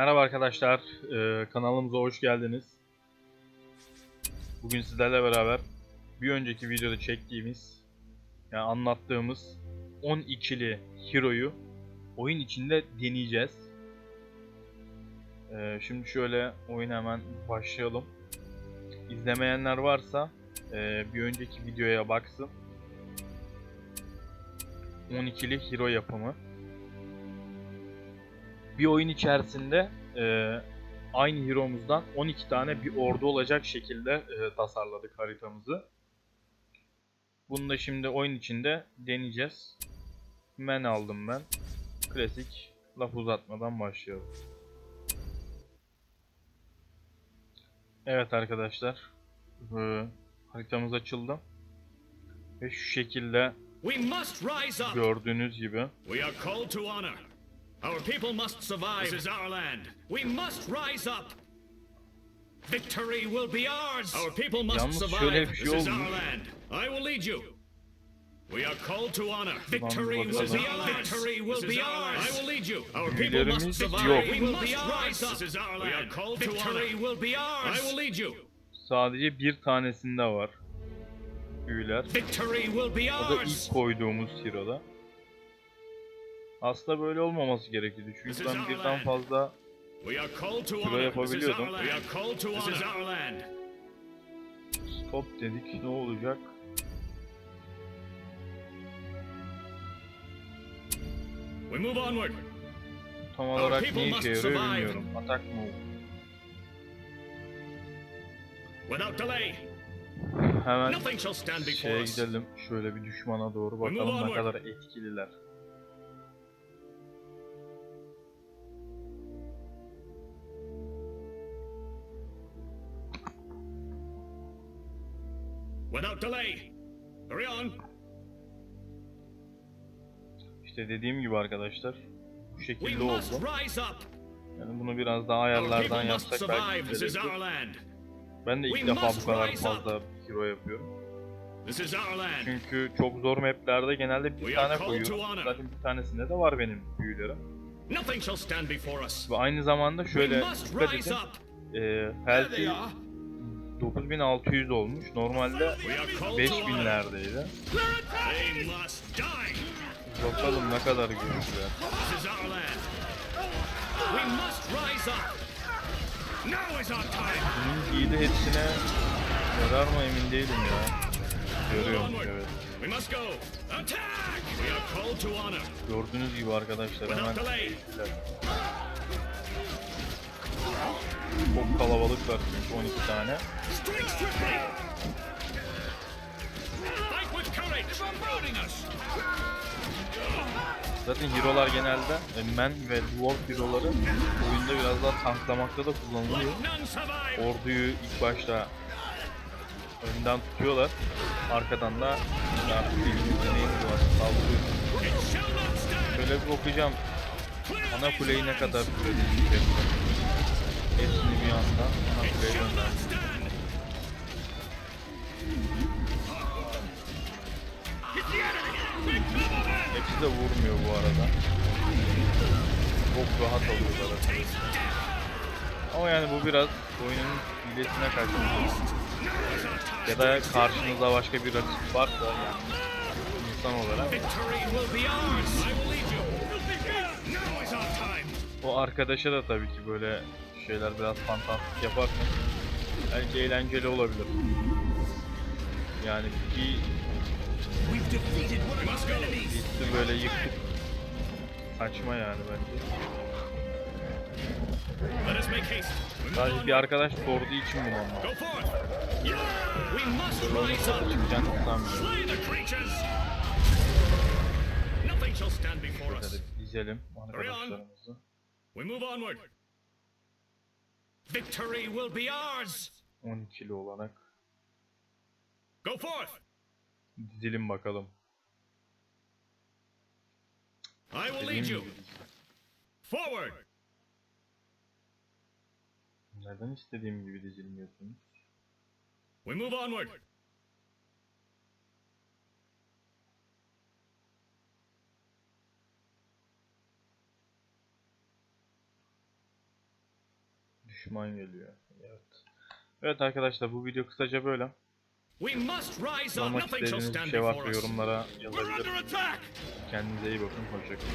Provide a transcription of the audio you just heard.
Merhaba arkadaşlar, ee, kanalımıza hoş geldiniz. Bugün sizlerle beraber bir önceki videoda çektiğimiz, yani anlattığımız 12'li Hero'yu oyun içinde deneyeceğiz. Ee, şimdi şöyle oyuna hemen başlayalım. İzlemeyenler varsa ee, bir önceki videoya baksın. 12'li Hero yapımı bir oyun içerisinde e, aynı hero'muzdan 12 tane bir ordu olacak şekilde e, tasarladık haritamızı. Bunu da şimdi oyun içinde deneyeceğiz. Men aldım ben. Klasik laf uzatmadan başlayalım. Evet arkadaşlar. E, haritamız açıldı. Ve şu şekilde gördüğünüz gibi Our people must survive. This is our land. We must rise up. Victory will be ours. Our people must Yalnız survive. şey this is our land. I will lead you. We are called to honor. Victory will be ours. Victory will be ours. I will lead you. Our people must survive. We must rise up. This is our land. We are called to honor. Victory will be ours. I will lead you. sadece bir tanesinde var. Büyüler. Victory will be O da ours. ilk koyduğumuz Hero'da. Aslında böyle olmaması. This Çünkü ben birden fazla is yapabiliyordum. stop dedik. Ne olacak? Tam olarak ne işe yarıyor bilmiyorum. Atak delay. Hemen şeye gidelim. Şöyle bir düşmana doğru bakalım ne kadar etkililer. Without delay. Hurry on. İşte dediğim gibi arkadaşlar. Bu şekilde oldu. Yani bunu biraz daha ayarlardan yapsak belki. Ben de ilk defa bu kadar fazla hero yapıyorum. Çünkü çok zor maplerde genelde bir tane koyuyorum. Zaten bir tanesinde de var benim büyülerim. Ve aynı zamanda şöyle dikkat edin. up. E, are. 9600 olmuş. Normalde We are called to honor. 5000'lerdeydi. They must die. Bakalım ne kadar time. Bunun de hepsine yarar mı emin değilim ya. Görüyorum evet. Gördüğünüz gibi arkadaşlar hemen. Çok kalabalıklar çünkü 12 tane. Zaten hero'lar genelde e, men ve dwarf hero'ları oyunda biraz daha tanklamakta da kullanılıyor. Orduyu ilk başta önden tutuyorlar. Arkadan da artık stand! Şöyle bir Clear ana kuleyi ne kadar sürede. Hepsini bir anda! Hepsi de vurmuyor bu arada. Çok rahat alıyorlar. Death! Ama yani bu biraz oyunun hilesine kaçmış. Ya da karşınızda başka bir rakip varsa yani insan olarak o arkadaşa da tabii ki böyle şeyler biraz fantastik yaparsan belki eğlenceli olabilir. Yani bir listi böyle yıktık saçma yani bence. Sadece bir arkadaş sorduğu için bunu anladım. Up! çıkacağını sanmıyorum. Dizelim arkadaşlarımızı. We move onward. Victory will be ours. 12'li olarak Go forth. dizelim bakalım. I will lead you. Forward. Neden istediğim gibi dizilmiyorsunuz? We move onward. Düşman geliyor. Evet. Evet arkadaşlar bu video kısaca böyle. Sormak istediğiniz bir şey varsa yorumlara yazabilirsiniz. Kendinize iyi bakın. Hoşçakalın.